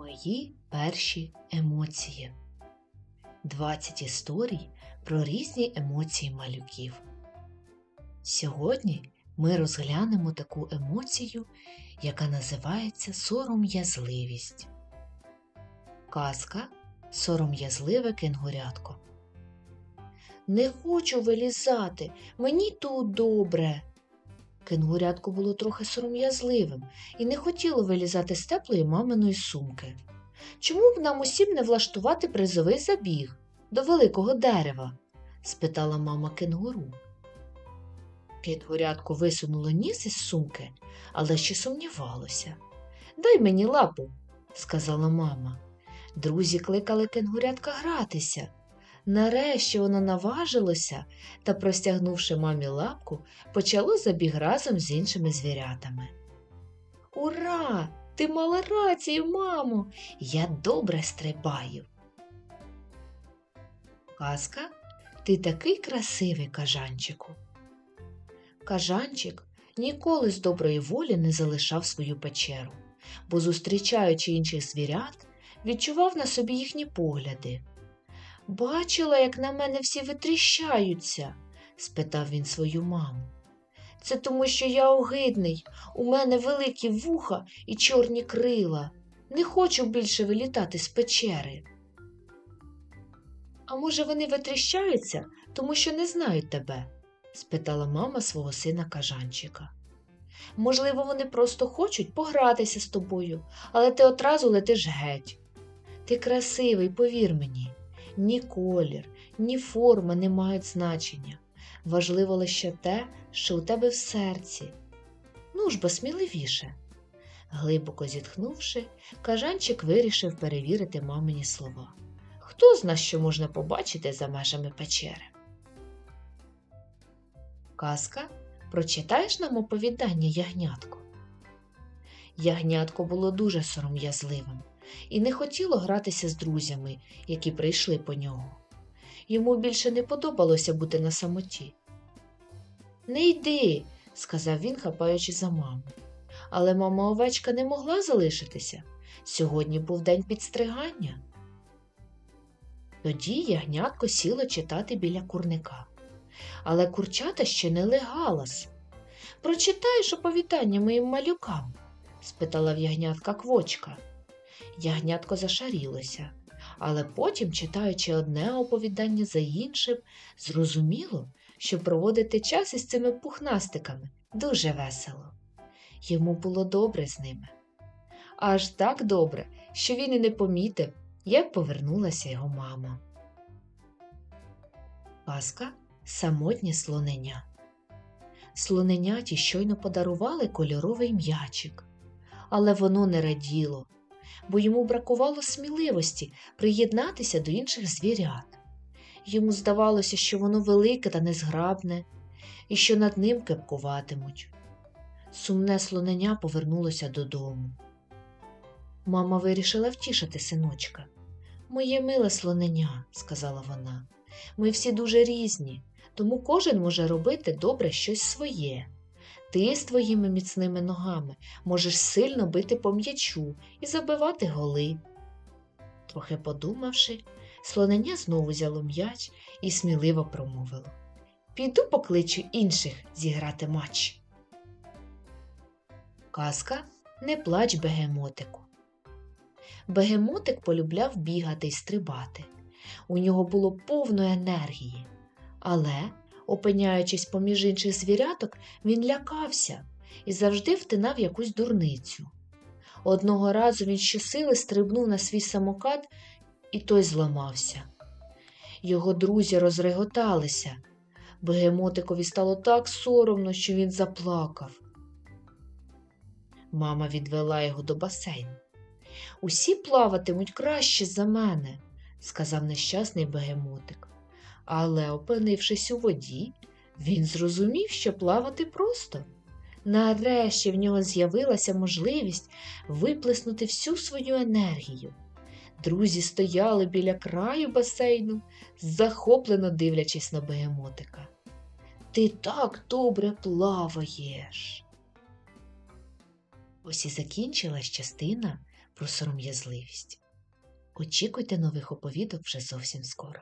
Мої перші емоції. 20 історій про різні емоції малюків. Сьогодні ми розглянемо таку емоцію, яка називається сором'язливість. Казка Сором'язливе кенгурятко. Не хочу вилізати, мені тут добре. Кенгурятко було трохи сором'язливим і не хотіло вилізати з теплої маминої сумки. Чому б нам усім не влаштувати призовий забіг до великого дерева? спитала мама кенгуру. Кенгурятко висунуло ніс із сумки, але ще сумнівалося. Дай мені лапу, сказала мама. Друзі кликали кенгурятка гратися. Нарешті воно наважилося та, простягнувши мамі лапку, почало забіг разом з іншими звірятами. Ура! Ти мала рацію, мамо! Я добре стрибаю. Казка, ти такий красивий, кажанчику. Кажанчик ніколи з доброї волі не залишав свою печеру, бо, зустрічаючи інших звірят, відчував на собі їхні погляди. Бачила, як на мене всі витріщаються? спитав він свою маму. Це тому, що я огидний, у мене великі вуха і чорні крила. Не хочу більше вилітати з печери. А може, вони витріщаються, тому що не знають тебе? спитала мама свого сина кажанчика. Можливо, вони просто хочуть погратися з тобою, але ти одразу летиш геть. Ти красивий, повір мені. Ні колір, ні форма не мають значення. Важливо лише те, що у тебе в серці. Ну ж бо сміливіше. Глибоко зітхнувши, кажанчик вирішив перевірити мамині слова. Хто зна, що можна побачити за межами печери? Казка, прочитаєш нам оповідання ягнятко? Ягнятко було дуже сором'язливим і не хотіло гратися з друзями, які прийшли по нього. Йому більше не подобалося бути на самоті. Не йди, сказав він, хапаючи за маму. Але мама овечка не могла залишитися. Сьогодні був день підстригання. Тоді ягнятко сіло читати біля курника. Але курчата ще не галас. Прочитаєш оповідання моїм малюкам? спитала в ягнятка квочка. Ягнятко зашарілося, але потім, читаючи одне оповідання за іншим, зрозуміло, що проводити час із цими пухнастиками дуже весело. Йому було добре з ними. Аж так добре, що він і не помітив, як повернулася його мама. Казка самотнє слонення. Слоненяті щойно подарували кольоровий м'ячик, але воно не раділо бо йому бракувало сміливості приєднатися до інших звірят. Йому здавалося, що воно велике та незграбне, і що над ним кепкуватимуть. Сумне слонення повернулося додому. Мама вирішила втішити синочка. Моє миле слонення, сказала вона, ми всі дуже різні, тому кожен може робити добре щось своє. Ти з твоїми міцними ногами можеш сильно бити по м'ячу і забивати голи. Трохи подумавши, слонення знову взяло м'яч і сміливо промовило Піду покличу інших зіграти матч. Казка не плач бегемотику. Бегемотик полюбляв бігати й стрибати. У нього було повно енергії, але Опиняючись поміж інших звіряток, він лякався і завжди втинав якусь дурницю. Одного разу він щосили стрибнув на свій самокат, і той зламався. Його друзі розреготалися. Бегемотикові стало так соромно, що він заплакав. Мама відвела його до басейну. Усі плаватимуть краще за мене, сказав нещасний бегемотик. Але, опинившись у воді, він зрозумів, що плавати просто. Нарешті в нього з'явилася можливість виплеснути всю свою енергію. Друзі стояли біля краю басейну, захоплено дивлячись на бегемотика. Ти так добре плаваєш. Ось і закінчилась частина про сором'язливість. Очікуйте нових оповідок вже зовсім скоро.